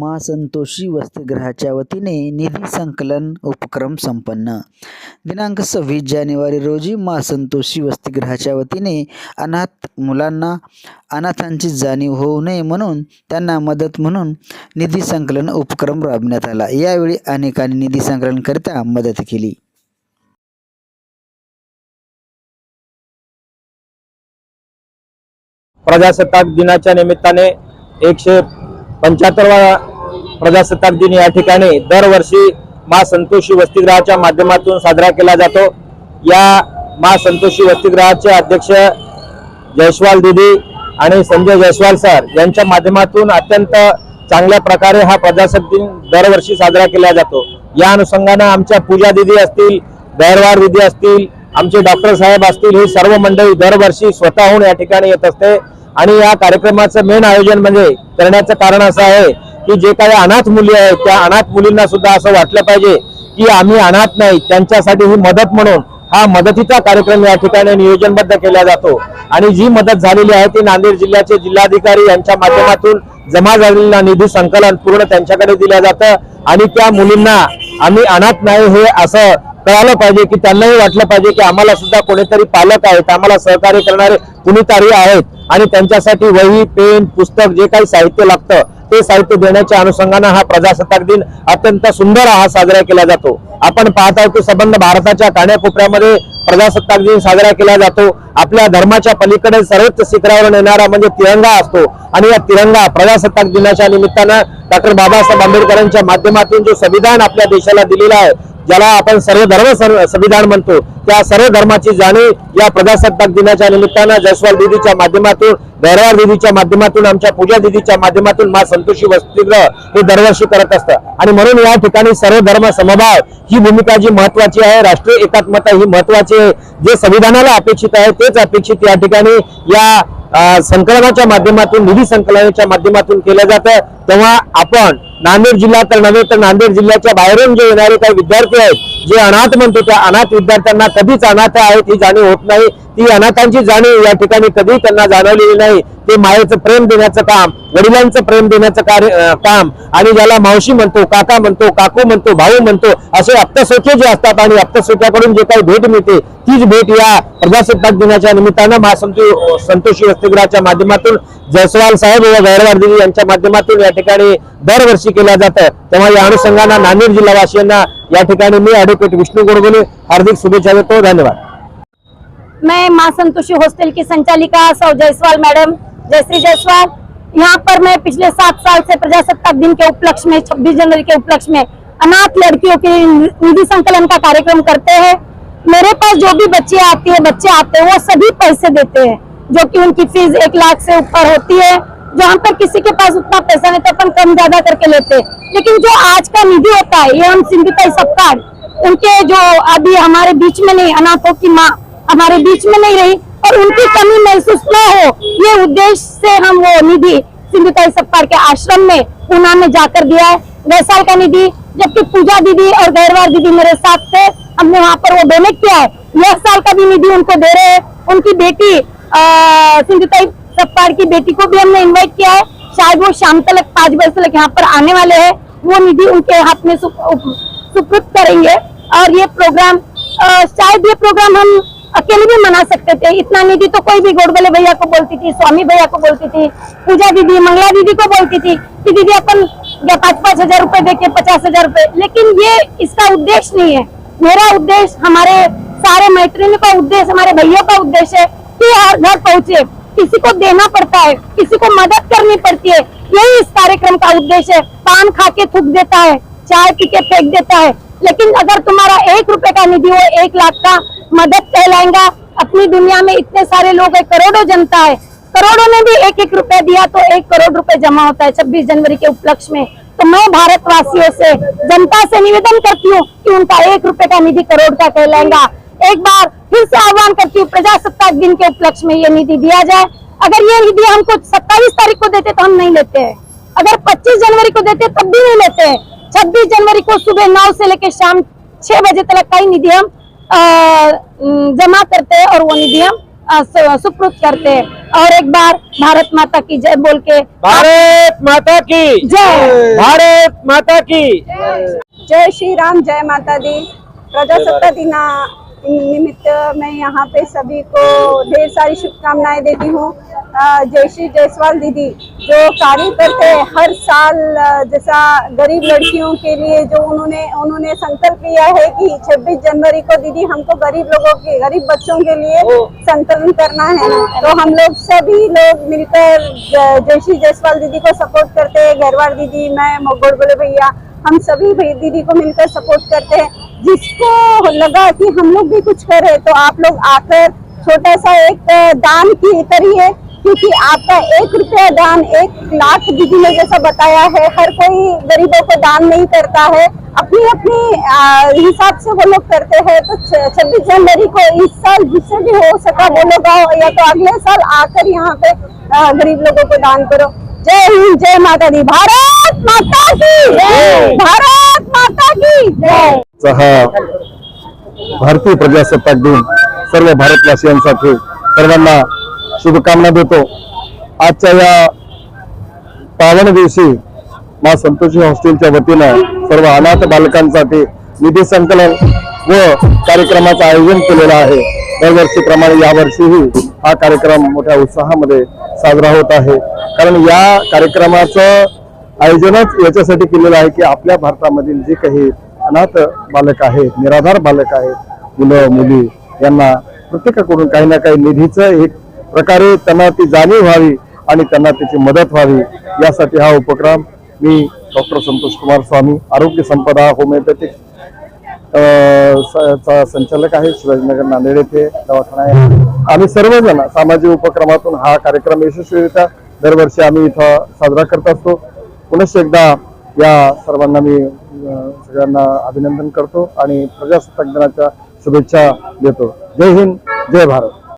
महासंतोषी वसतिगृहाच्या वतीने निधी संकलन उपक्रम संपन्न. दिनांक सव्वीस जानेवारी रोजी महासंतोषी वसतिगृहाच्या वतीने अनाथ मुलांना अनाथांची जाणीव होऊ नये म्हणून त्यांना मदत म्हणून निधी संकलन उपक्रम राबण्यात आला. यावेळी अनेकांनी निधी संकलनकरिता मदत केली. प्रजासत्ताक दिनाच्या निमित्ताने एकशे पंच्याहत्तरवा प्रजासत्ताक दिन या ठिकाणी दरवर्षी मा संतोषी वसतिगृहाच्या माध्यमातून साजरा केला जातो. या मा संतोषी वसतिगृहाचे अध्यक्ष जयस्वाल दिदी आणि संजय जयस्वाल सर यांच्या माध्यमातून अत्यंत चांगल्या प्रकारे हा प्रजासत्ताक दिन दरवर्षी साजरा केला जातो. या अनुषंगानं आमच्या पूजा दिदी असतील गैरवार दिदी असतील आमचे डॉक्टर साहेब असतील ही सर्व मंडळी दरवर्षी स्वतःहून या ठिकाणी येत असते. आणि या कार्यक्रमाचं मेन आयोजन म्हणजे करण्याचं कारण असं आहे की जे काही अनाथ मुली आहेत त्या अनाथ मुलींना सुद्धा असं वाटलं पाहिजे की आम्ही अनाथ नाही त्यांच्यासाठी ही मदत म्हणून हा मदतीचा कार्यक्रम या ठिकाणी नियोजनबद्ध केला जातो. आणि जी मदत झालेली आहे ती नांदेड जिल्ह्याचे जिल्हाधिकारी यांच्या माध्यमातून जमा झालेला निधी संकलन पूर्ण त्यांच्याकडे दिलं जातं. आणि त्या मुलींना आम्ही अनाथ नाही हे असं कळालं पाहिजे की त्यांनाही वाटलं पाहिजे की आम्हाला सुद्धा कोणीतरी पालक आहेत आम्हाला सहकार्य करणारे कुणीतरी आहेत. आणि त्यांच्यासाठी वही पेन पुस्तक जे काही साहित्य लागतं ते साहित्य देण्याच्या अनुषंगानं हा प्रजासत्ताक दिन अत्यंत सुंदर हा साजरा केला जातो. आपण पाहत आहोत की संबंध भारताच्या कान्याकोपऱ्यामध्ये प्रजासत्ताक दिन साजरा केला जातो. आपल्या धर्माच्या पलीकडे सर्वोच्च शिखरावर नेणारा म्हणजे तिरंगा असतो. आणि या तिरंगा प्रजासत्ताक दिनाच्या निमित्तानं डॉक्टर बाबासाहेब आंबेडकरांच्या माध्यमातून जो संविधान आपल्या देशाला दिलेला आहे ज्याला आपण सर्व धर्म सर्व- संविधान म्हणतो त्या सर्व धर्माची जाणीव या प्रजासत्ताक दिनाच्या निमित्तानं जयस्वाल दिदीच्या माध्यमातून गैरवार दिदीच्या माध्यमातून आमच्या पूजा दिदीच्या माध्यमातून मा संतोषी वसतिगृह हे दरवर्षी करत असतं. आणि म्हणून या ठिकाणी सर्व धर्म समभाव ही भूमिका जी महत्वाची आहे राष्ट्रीय एकात्मता ही महत्वाची आहे. जे संविधानाला अपेक्षित आहे तेच अपेक्षित या ठिकाणी या संकलनाच्या माध्यमातून निधी संकलनाच्या माध्यमातून केलं जातं. तेव्हा आपण नांदेड जिल्हा तर नव्हे तर नांदेड जिल्ह्याच्या बाहेरून जे येणारे काही विद्यार्थी आहेत जे अनाथ म्हणतो त्या अनाथ विद्यार्थ्यांना कधीच अनाथ आहेत ही जाणीव होत नाही. ती अनाथांची जाणीव या ठिकाणी कधी त्यांना जाणवलेली नाही. ते मायेचं प्रेम देण्याचं काम वडिलांचं प्रेम देण्याचं कार्य काम आणि ज्याला मावशी म्हणतो काका म्हणतो काकू म्हणतो भाऊ म्हणतो असे अप्तसोखे जे असतात आणि अप्तसोख्याकडून जे काही भेट मिळते तीच भेट या प्रजासत्ताक दिनाच्या निमित्तानं महासंतो संतोषी वसतिगृहाच्या माध्यमातून जयस्वाल साहेब व गैरवार यांच्या माध्यमातून या ठिकाणी दरवर्षी केल्या जातं. तेव्हा या अनुषंगानं नांदेड जिल्हावासियांना मी ऍडव्होकेट विष्णू गोडगोले, हार्दिक शुभेच्छा देतो, धन्यवाद. मैं माँ संतोषी हॉस्टल की संचालिका सौ जायसवाल मैडम जयश्री जायसवाल। यहाँ पर मैं पिछले सात साल से प्रजासत्ताक दिन के उपलक्ष्य में 26 जनवरी के उपलक्ष्य में अनाथ लड़कियों के निधि संकलन का कार्यक्रम करते हैं। मेरे पास जो भी बच्चे आती है, बच्चे आते हैं, वो सभी पैसे देते हैं, जो कि उनकी फ़ीस एक लाख से ऊपर होती है। जहाँ पर किसी के पास उतना पैसा नहीं तो अपन कम ज़्यादा करके लेते। लेकिन जो आज का निधि होता है, ये हम सिंधिताई सप्ताह उनके जो अभी हमारे बीच में नहीं, अनाथों की माँ हमारे बीच में नहीं रही, और उनकी कमी महसूस न हो, ये उद्देश्य से हम वो निधि सिंधुताई सप्ताह के आश्रम में, पूना में जाकर दिया है। गए साल का निधि, जबकि पूजा दीदी और गैरवार दीदी मेरे साथ थे, हमने वहाँ पर वो डोनेट किया है। यह साल का भी निधि उनको दे रहे हैं। उनकी बेटी सिंधुताई सप्ताह की बेटी को भी हमने इन्वाइट किया है। शायद वो शाम तक, पाँच बजे तक यहाँ पर आने वाले हैं। वो निधि उनके हाथ में सुप- उप- सुपुर्द करेंगे। और ये प्रोग्राम शायद ये प्रोग्राम हम अकेले भी मना सकते थे। इतना निधि तो कोई भी गोडबले भैया को बोलती थी, स्वामी भैया को बोलती थी, पूजा दीदी, मंगला दीदी को बोलती थी कि दीदी अपन पाँच पाँच हज़ार रुपए देके पचास हज़ार रूपए। लेकिन ये इसका उद्देश्य नहीं है। मेरा उद्देश्य हमारे सारे मैत्रियों का उद्देश्य, हमारे भैया का उद्देश्य है कि घर पहुँचे। किसी को देना पड़ता है, किसी को मदद करनी पड़ती है। यही इस कार्यक्रम का उद्देश्य है। पान खा के थूक देता है, चाय पी के फेंक देता है। लेकिन अगर तुम्हारा एक रुपए का निधि हो, एक लाख का मदद कहलाएगा। अपनी दुनिया में इतने सारे लोग है, करोड़ों जनता है। करोड़ों ने भी एक एक रुपया दिया तो एक करोड़ रुपए जमा होता है छब्बीस जनवरी के उपलक्ष्य में। तो मैं भारतवासियों से, जनता से निवेदन करती हूँ कि उनका एक रुपए का निधि करोड़ का कहलाएगा। एक बार फिर से आह्वान करती हूँ प्रजासत्ताक दिन के उपलक्ष्य में ये निधि दिया जाए। अगर ये निधि हमको सत्ताईस तारीख को देते तो हम नहीं लेते हैं। अगर 25 जनवरी को देते तब भी नहीं लेते हैं। 26 जनवरी को सुबह नौ से लेकर शाम छह बजे तक का ही निधि हम जमा करते हैं और वो निधि हम सु- सुपुर्द करते हैं। और एक बार भारत माता की जय बोल के भारत माता की जय। भारत माता की जय श्री राम जय माता दी। प्रजासत्ताक दिना निमित्त मैं यहाँ पे सभी को ढेर सारी शुभकामनाएँ देती हूँ। अ, जयश्री जायसवाल दीदी जो कार्य करते हैं हर साल जैसा गरीब लड़कियों के लिए जो उन्होंने उन्होंने संकल्प लिया है कि 26 जनवरी को दीदी हमको गरीब लोगों के गरीब बच्चों के लिए संकलन करना है। तो हम लोग सभी लोग मिलकर जयश्री जायसवाल दीदी को सपोर्ट करते हैं। गहरवार दीदी मैं मोगोड़ बोले भैया हम सभी दीदी को मिलकर सपोर्ट करते हैं। जिसको लगा कि हम लोग भी कुछ करें तो आप लोग आकर छोटा सा एक दान की करिए क्योंकि आपका एक रुपया दान एक लाख दीदी ने जैसा बताया है, हर कोई गरीबों को दान नहीं करता है। अपनी अपनी हिसाब से वो लोग करते हैं। तो छब्बीस जनवरी को इस साल जिससे भी हो सका वो लोग आओ, या तो अगले साल आकर यहाँ पे गरीब लोगों को दान करो। जय हिंद, जय माता दी। भारत माता की! हा. भारतीय प्रजासत्ताक दिन सर्व भारतवासियांसाठी सर्वांना शुभकामना देतो. आजच्या या पावन दिवशी मा संतोषी हॉस्टेलच्या वतीनं सर्व अनाथ बालकांसाठी निधी संकलन व कार्यक्रमाचं आयोजन केलेलं आहे. दरवर्षीप्रमाणे यावर्षीही हा कार्यक्रम मोठ्या उत्साहामध्ये साजरा होत आहे. कारण या कार्यक्रमाचं आयोजनच याच्यासाठी केलेलं आहे की आपल्या भारतामधील जे काही अनाथ बालक आहेत निराधार बालक आहेत मुलं मुली यांना प्रत्येकाकडून काही ना काही निधीचं एक प्रकारे त्यांना ती जाणीव व्हावी आणि त्यांना त्याची मदत व्हावी. यासाठी हा उपक्रम मी डॉक्टर संतोष कुमार स्वामी आरोग्य संपदा होमिओपॅथिक स- चा संचालक आहे शिवाजीनगर नांदेड येथे दवाखाना आहे. आम्ही सर्वजण सामाजिक उपक्रमातून हा कार्यक्रम यशस्वीरित्या दरवर्षी आम्ही इथं साजरा करत असतो. पुनश्च एकदा या सर्वांना मी सगळ्यांना अभिनंदन करतो आणि प्रजासत्ताक दिनाच्या शुभेच्छा देतो. जय हिंद जय भारत.